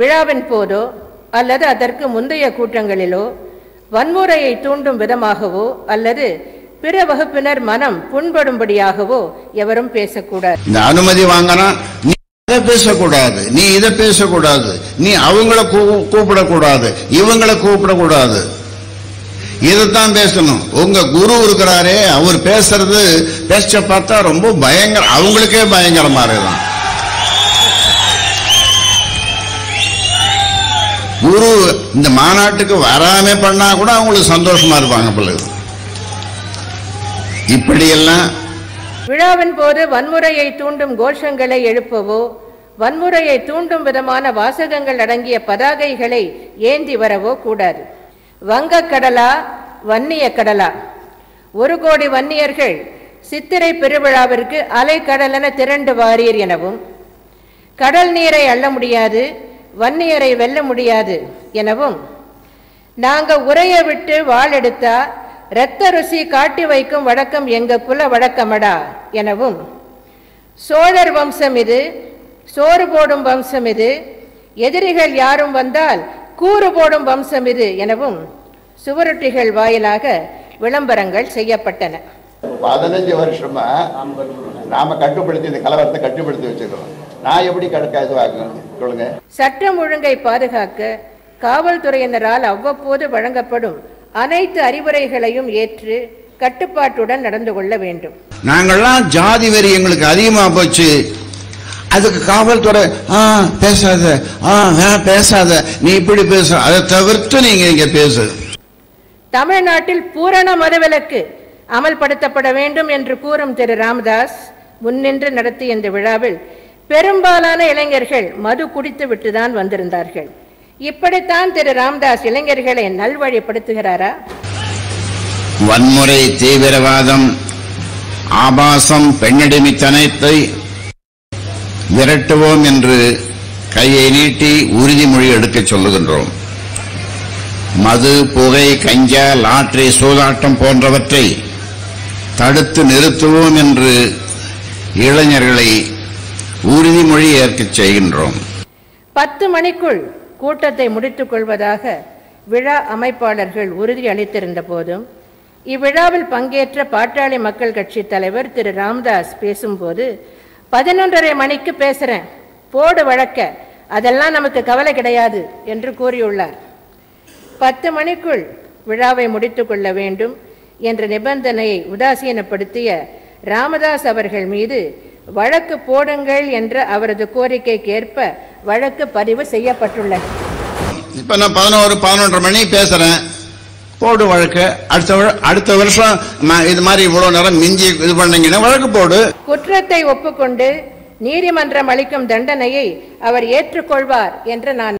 விழாவின் போதோ அல்லது அதற்கு முந்தைய கூட்டங்களிலோ வன்முறையை தூண்டும் விதமாகவோ அல்லது பிற வகுப்பினர் மனம் புண்படும்படியாகவோ எவரும் பேசக்கூடாது. இந்த அனுமதி வாங்கினா நீ அதை பேசக்கூடாது நீ இதை பேசக்கூடாது நீ அவங்கள கூப்பிடக்கூடாது இவங்கள கூப்பிடக்கூடாது. இதைத்தான் பேசணும். உங்க குரு இருக்கிறாரே அவர் பேசுறது பேச்ச பார்த்தா ரொம்ப பயங்கர அவங்களுக்கே பயங்கரமா இருக்குதான் குரு இந்த மாநாட்டுக்கு வராம பண்ணா கூட அவங்களுக்கு சந்தோஷமா இருப்பாங்க பிள்ளைகள் இப்படியெல்லாம் விழாவின் போது வன்முறையை தூண்டும் கோஷங்களை எழுப்பவோ வன்முறையை தூண்டும் விதமான வாசகங்கள் அடங்கிய பதாகைகளை ஏந்தி வரவோ கூடாது. வங்கக் கடலா வன்னிய கடலா ஒரு கோடி வன்னியர்கள் சித்திரை பெருவிழாவிற்கு அலைக்கடலென திரண்டு வாரீர் எனவும் கடல் நீரை அள்ள முடியாது வன்னியரை வெல்ல முடியாது எனவும் நாங்க உரைய விட்டு வாள் எடுத்தா இரத்த ருசி காட்டி வைக்கும் வழக்கம் எங்க குல வழக்கமடா? எனவும் சோழர் வம்சம் இது சோறு போடும் வம்சம் இது எதிரிகள் யாரும் வந்தால் கூறு போடும் வம்சம் இது எனவும் சுவரொட்டிகள் வாயிலாக விளம்பரங்கள் செய்யப்பட்டன. பதினஞ்சு வருஷமா நாம கட்டுப்படுத்தி இந்த கலவரத்தை கட்டுப்படுத்தி வச்சுக்கிறோம் நான் எப்படி சொல்லுங்க. சட்டம் ஒழுங்கை பாதுகாக்க காவல்துறையினரால் அவ்வப்போது வழங்கப்படும் அனைத்து அறிவுரைகளையும் ஏற்று கட்டுப்பாட்டுடன் நடந்து கொள்ள வேண்டும். நாங்கள்லாம் ஜாதி வெறி எங்களுக்கு அதிகமா போச்சு. அதுக்கு காவல்துறை ஆ பேசாத. ஆ ஆ, பேசாத. நீ இப்படி பேச. அதை தவிர்த்து நீங்க இங்க பேசு. தமிழ்நாட்டில் பூரண மதுவிலக்கு அமல்படுத்தப்பட வேண்டும் என்று கூறும் திரு. ராமதாஸ் முன்னின்று நடத்திய இந்த விழாவில் பெரும்பாலான இளைஞர்கள் மது குடித்து விட்டுதான் வந்திருந்தார்கள். இப்படித்தான் திரு ராம்தாஸ் இளைஞர்களை நல்வழிப்படுத்துகிறாரா? வன்முறை தீவிரவாதம் ஆபாசம் பெண்ணடிமைத்தனத்தை விரட்டுவோம் என்று கையை நீட்டி உறுதிமொழி எடுக்கச் சொல்லுகின்றோம். மது புகை கஞ்சா லாட்டரி சூதாட்டம் போன்றவற்றை தடுத்து நிறுத்துவோம் என்று இளைஞர்களை மொழி ஏற்க செய்கின்றோம். பத்து மணிக்குள் கூட்டத்தை முடித்துக் கொள்வதாக விழா அமைப்பாளர்கள் உறுதி அளித்திருந்த போதும் இவ்விழாவில் பங்கேற்ற பாட்டாளி மக்கள் கட்சி தலைவர் திரு. ராம்தாஸ் பேசும்போது பதினொன்றரை மணிக்கு பேசுறேன் போடு வழக்க அதெல்லாம் நமக்கு கவலை கிடையாது என்று கூறியுள்ளார். பத்து மணிக்குள் விழாவை முடித்துக் கொள்ள வேண்டும் என்ற நிபந்தனையை உதாசீனப்படுத்திய ராமதாஸ் அவர்கள் மீது வழக்கு போடுங்கள் என்ற அவரது கோரிக்கைக்கு ஏற்ப வழக்கு பதிவு செய்யப்பட்டுள்ளது. இப்ப நான் பதினோரு பதினொன்றரை மணி பேசுறேன். போடு வழக்கு. அடுத்த அடுத்த வருஷம் இது மாதிரி இவ்வளவு நேரம் மிஞ்சி இது பண்ணீங்கன்னா வழக்கு போடு. குற்றத்தை ஒப்புக்கொண்டு நீதிமன்றம் அளிக்கும் தண்டனையை அவர் ஏற்றுக்கொள்வார் என்று நான்